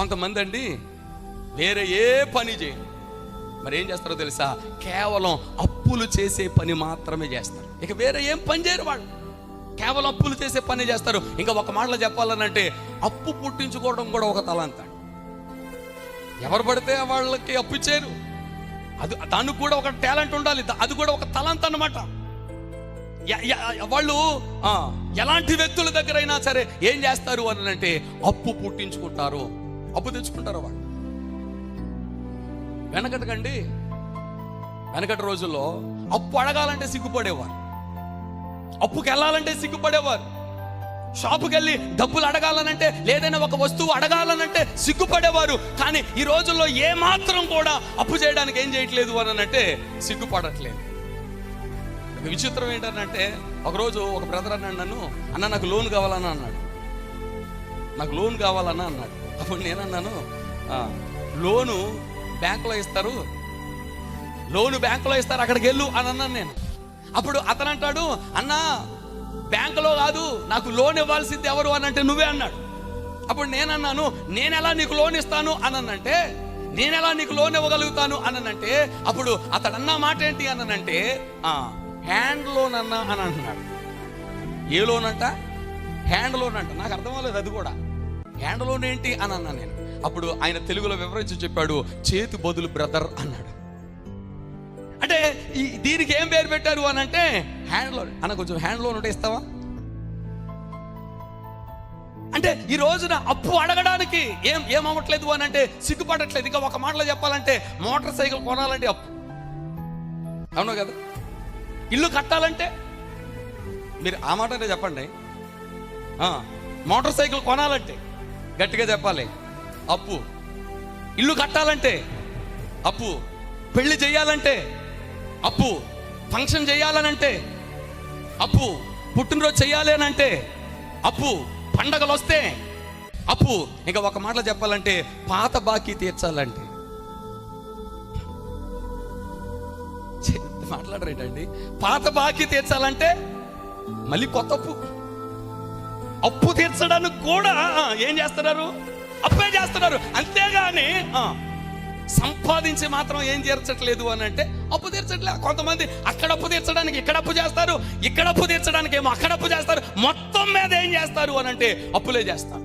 కొంతమంది అండి వేరే ఏ పని చేయరు మరి ఏం చేస్తారో తెలుసా? కేవలం అప్పులు చేసే పని మాత్రమే చేస్తారు. ఇక వేరే ఏం పని చేయరు వాళ్ళు. కేవలం అప్పులు చేసే పని చేస్తారు. ఇంకా ఒక మాటలో చెప్పాలనంటే అప్పు పుట్టించుకోవడం కూడా ఒక తలంత ఎవరు పడితే వాళ్ళకి అప్పు ఇచ్చారు అది దానికి కూడా ఒక టాలెంట్ ఉండాలి. అది కూడా ఒక తలంత అనమాట వాళ్ళు ఎలాంటి వ్యక్తుల దగ్గరైనా సరే ఏం చేస్తారు అని అంటే అప్పు పుట్టించుకుంటారు. అప్పు తెచ్చుకుంటారు వాళ్ళు? వెనకటకండి. వెనకటి రోజుల్లో అప్పు అడగాలంటే సిగ్గుపడేవారు. అప్పుకి వెళ్ళాలంటే సిగ్గుపడేవారు. షాపుకి వెళ్ళి డబ్బులు అడగాలనంటే లేదైనా ఒక వస్తువు అడగాలనంటే సిగ్గుపడేవారు. కానీ ఈ రోజుల్లో ఏమాత్రం కూడా అప్పు చేయడానికి ఏం చేయట్లేదు అని అంటే సిగ్గుపడట్లేదు. ఒక విచిత్రం ఏంటంటే ఒకరోజు ఒక బ్రదర్ అన్నాడు నన్ను అన్న నాకు లోన్ కావాలన్నా అన్నాడు. నాకు లోన్ కావాలన్నా అన్నాడు. అప్పుడు నేనన్నాను లోను బ్యాంకులో ఇస్తారు. లోను బ్యాంకులో ఇస్తారు అక్కడికి వెళ్ళు అని అన్నాను నేను. అప్పుడు అతను అంటాడు అన్నా బ్యాంకులో కాదు నాకు లోన్ ఇవ్వాల్సింది ఎవరు? అని అంటే నువ్వే అన్నాడు. అప్పుడు నేనన్నాను నేను ఎలా నీకు లోన్ ఇస్తాను? అనంటే నేను ఎలా నీకు లోన్ ఇవ్వగలుగుతాను? అనంటే అప్పుడు అతడు అన్న మాట ఏంటి అనంటే అంటే హ్యాండ్ లోన్ అన్నా అని అంటున్నాడు ఏ లోన్ అంట? హ్యాండ్ లోన్ అంట. నాకు అర్థం అవ్వలేదు అది కూడా. హ్యాండ్ లోన్ ఏంటి అని అన్నా నేను. అప్పుడు ఆయన తెలుగులో వివరించి చెప్పాడు చేతి బదులు బ్రదర్ అన్నాడు. అంటే ఈ దీనికి ఏం పేరు పెట్టారు అని అంటే హ్యాండ్ లోన్ అన్న కొంచెం హ్యాండ్ లోన్ ఉంటే ఇస్తావా? అంటే ఈ రోజున అప్పు అడగడానికి ఏం ఏం అవ్వట్లేదు అని అంటే సిగ్గుపడట్లేదు. ఇంకా ఒక మాటలో చెప్పాలంటే మోటార్ సైకిల్ కొనాలంటే అప్పు. అవును కదా? ఇల్లు కట్టాలంటే? మీరు ఆ మాటనే చెప్పండి. మోటార్ సైకిల్ కొనాలంటే. గట్టిగా చెప్పాలి. అప్పు. ఇల్లు కట్టాలంటే అప్పు. పెళ్ళి చేయాలంటే అప్పు. ఫంక్షన్ చేయాలనంటే అప్పు. పుట్టినరోజు చేయాలి అని అంటే అప్పు. పండగలు వస్తే అప్పు. ఇంకా ఒక మాటలో చెప్పాలంటే పాత బాకీ తీర్చాలంటే. మాట్లాడరేటండి. పాత బాకీ తీర్చాలంటే మళ్ళీ కొత్త అప్పు. అప్పు తీర్చడానికి కూడా ఏం చేస్తున్నారు? అప్పే చేస్తున్నారు. అంతేగాని సంపాదించి మాత్రం ఏం తీర్చట్లేదు అని అంటే అప్పు తీర్చట్లేదు కొంతమంది అక్కడ అప్పు తీర్చడానికి ఇక్కడ అప్పు చేస్తారు ఇక్కడ అప్పు తీర్చడానికి ఏమో అక్కడ అప్పు చేస్తారు. మొత్తం మీద ఏం చేస్తారు అని అంటే అప్పులే చేస్తారు.